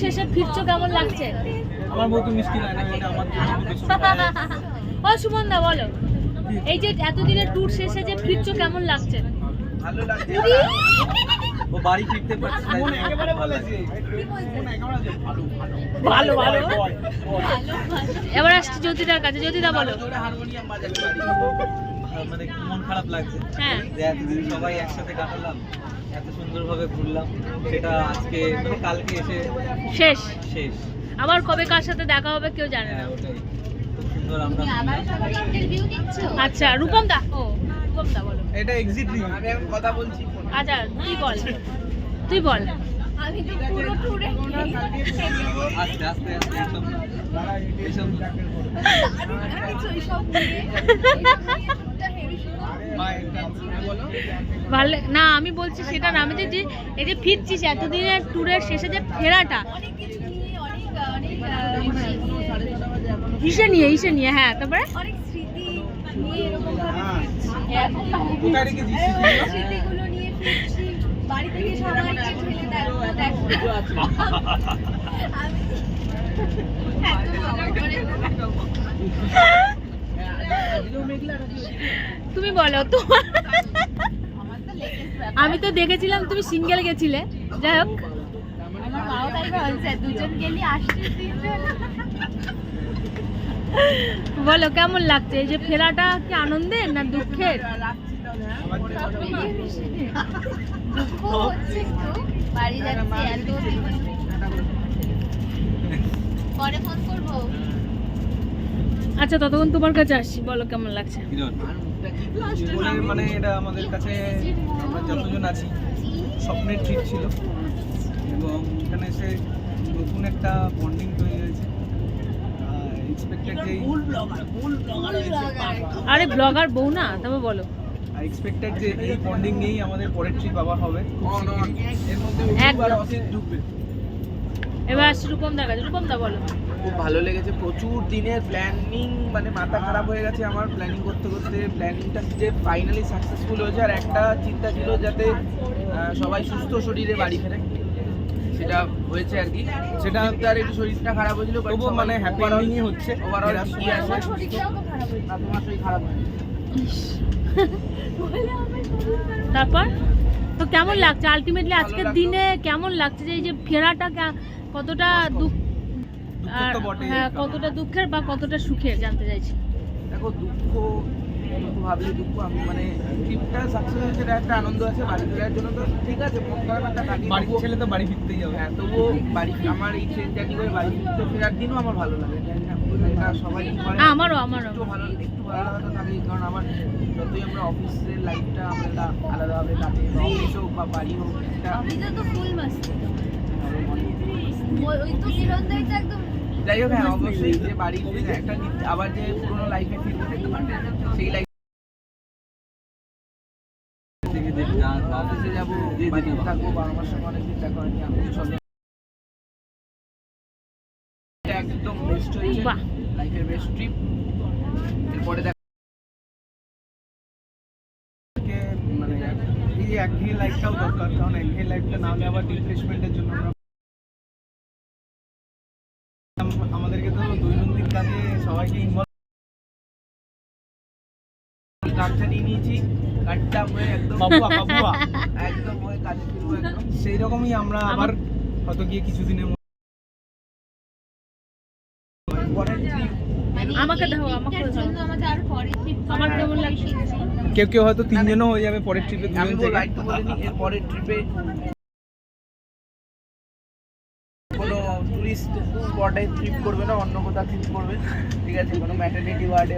শেষে ফিরছো কেমন লাগছে? আমার বউ তো মিষ্টি লাগে না আমার। ও সুমন দা বলো। এই যে এতদিনের ট্যুর শেষে যে ফিরছো কেমন লাগছে? ভালো লাগছে। ও বাড়ি ফিরতে পারছে না। মনে একেবারে বলেছে। ভালো ভালো। এবার আসছি জ্যোতিদার কাছে। জ্যোতিদা বলো। হারমোনিয়াম বাজাতে পারি মানে মন খারাপ লাগছে। হ্যাঁ। এতদিন সবাই একসাথে কাটালাম এত সুন্দরভাবে ঘুরলাম সেটা আজকে মানে কালকে এসে শেষ। শেষ। আবার কবে কার সাথে দেখা হবে কেউ জানে না। হ্যাঁ ওটাই। খুব সুন্দর আমরা ঘুরলাম। আচ্ছা রূপম দা ও। দা বলো। এটা এক্সিট আমি এখন কথা বলছি আচ্ছা তুই বল। তুই বল। আস্তে আস্তে আস্তে এইসব এইসব মা ভালো না আমি বলছি সেটা না আমি যে যে- এই যে ফিরছিস এতদিনের ট্যুরের শেষে যে ফেরাটা। হিসে নিয়ে হিসে নিয়ে। হ্যাঁ তারপরে? হ্যাঁ। কোথায় রেখে দিচ্ছি তুমি বলো তো আমি তো দেখেছিলাম তুমি সিঙ্গেল গেছিলে। যাই হোক। বলো, কেমন লাগছে? এই যে ফেরাটা কি আনন্দের না দুঃখের? আচ্ছা ততক্ষণ তোমার কাছে আসছি। বলো, কেমন লাগছে? মানে এটা আমাদের কাছে যতজন আছি, স্বপ্নের ট্রিপ ছিল। এবং এখানে এসে নতুন একটা বন্ডিং তৈরি হয়েছে। এক্সপেক্টেড যে আরে ব্লগার বউ না তবে বলো। এক্সপেক্টেড যে এই বন্ডিং নিয়েই আমাদের পরের ট্রিপ আবার হবে। এর মধ্যে একদম। অসিত ঢুকবে এবার আসছি রূপম দা কাছে। রূপম দা বলো। খুব ভালো লেগেছে। প্রচুর দিনের প্ল্যানিং মানে মাথা খারাপ হয়ে গেছে আমার প্ল্যানিং করতে করতে। প্ল্যানিংটা যে ফাইনালি সাকসেসফুল হয়েছে। আর একটা চিন্তা ছিল যাতে সবাই সুস্থ শরীরে বাড়ি ফেরে। সেটা হয়েছে আর কি। সেটা তার একটু শরীরটা খারাপ হয়েছিল তবুও মানে হ্যাপি এন্ডিংই হচ্ছে ওভারঅল ঠিকই আছে না তোমার শরীর খারাপ তারপর? তো কেমন লাগছে? আলটিমেটলি আজকের দিনে কেমন লাগছে যে এই যে ফেরাটা কতটা দুঃখ আর- হ্যাঁ কতটা দুঃখের বা কতটা সুখের জানতে চাইছি। দেখো দুঃখ দুঃখ ভাবলে দুঃখ আমি মানে ট্রিপটা সাকসেস হয়েছে এটা একটা আনন্দ আছে বাড়ি ফেরার জন্য তো ঠিক আছে মন খারাপ একটা কাটিয়ে বাড়ি ছেলে তো বাড়ি ফিরতেই হবে। হ্যাঁ তবুও বাড়ি আমার এই ট্রেন জার্নি করে বাড়ি ফিরতে ফেরার দিনও আমার ভালো লাগে। সবাই আমারও আমারও একটু ভালো একটু ভালো তো কারণ আমার যতই আমরা অফিসের লাইফটা আমরা আলাদাভাবে কাটে অফিস হোক বা বাড়ি হোক একটা অফিসে তো ফুল মাস্তি ওই তো কিরণদাই তো একদম যাই হোক হ্যাঁ অবশ্যই যে বাড়ি একটা আবার যে পুরোনো লাইফে ফিরবো সেই লাইফ থেকে দেখি না অফিসে যাব থাকব বাবা মার সঙ্গে অনেকদিন দেখা হয়নি আমি একদম বেস্ট হয়েছে লাইফের বেস্ট ট্রিপ এরপরে দেখা মানে এই একঘেয়ে লাইফটাও দরকার কারণ একঘেয়ে লাইফটা না হলে আবার রিফ্রেশমেন্টের জন্য আমাদেরকে তো দৈনন্দিন কাজে সবাইকে ইনভলভ কার্ডটা নিয়ে নিয়েছি। কার্ডটা হয়ে একদম বাবুয়া বাবুয়া একদম হয়ে কাজে ফিরবো একদম। সেই রকমই আমরা আবার হয়তো গিয়ে কিছুদিনের মধ্যে আমাকে দাও আমাকে দাও। আমাদের আর পরে আমার কেমন লাগছে? কেউ কেউ হয়তো তিনজনও হয়ে যাবে পরের ট্রিপে আমি বল রাইট বলিনি এর পরের ট্রিপে টুরিস্ট স্পটে ট্রিপ করবে না অন্য কোথাও ট্রিপ করবে। ঠিক আছে কোনো ম্যাটারনিটি ওয়ার্ডে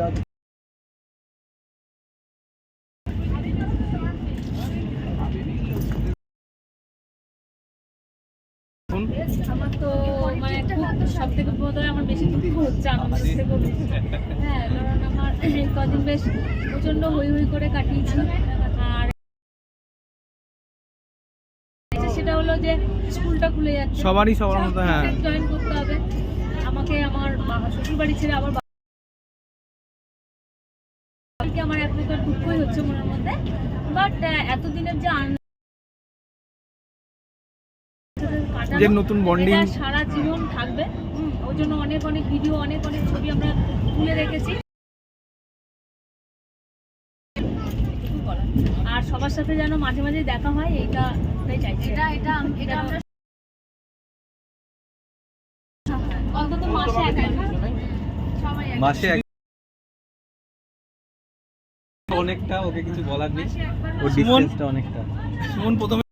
আমার তো মানে খুব সব থেকে বোধহয় আমার বেশি দুঃখ হচ্ছে আনন্দের থেকেও বেশি। হ্যাঁ কারণ আমার কদিন বেশ প্রচণ্ড হই হই করে কাটিয়েছি। যে স্কুলটা খুলে যাচ্ছে। সবারই সবার মতো হ্যাঁ। জয়েন করতে হবে। আমাকে আমার শ্বশুর বাড়ি ছেড়ে আবার আমার এক প্রকার দুঃখই হচ্ছে মনের মধ্যে। বাট এতদিনের যে যে নতুন। এটা সারা জীবন থাকবে। ওই জন্য অনেক অনেক ভিডিও অনেক অনেক ছবি আমরা তুলে রেখেছি। আর সবার সাথে যেন মাঝে মাঝে দেখা হয় এইটা চাইছি এটা এটা এটা আমরা অন্তত মাসে একবার। মাসে অনেকটা ওকে কিছু বলার নেই। ওর ডিসটেন্সটা অনেকটা। সুমন প্রথমে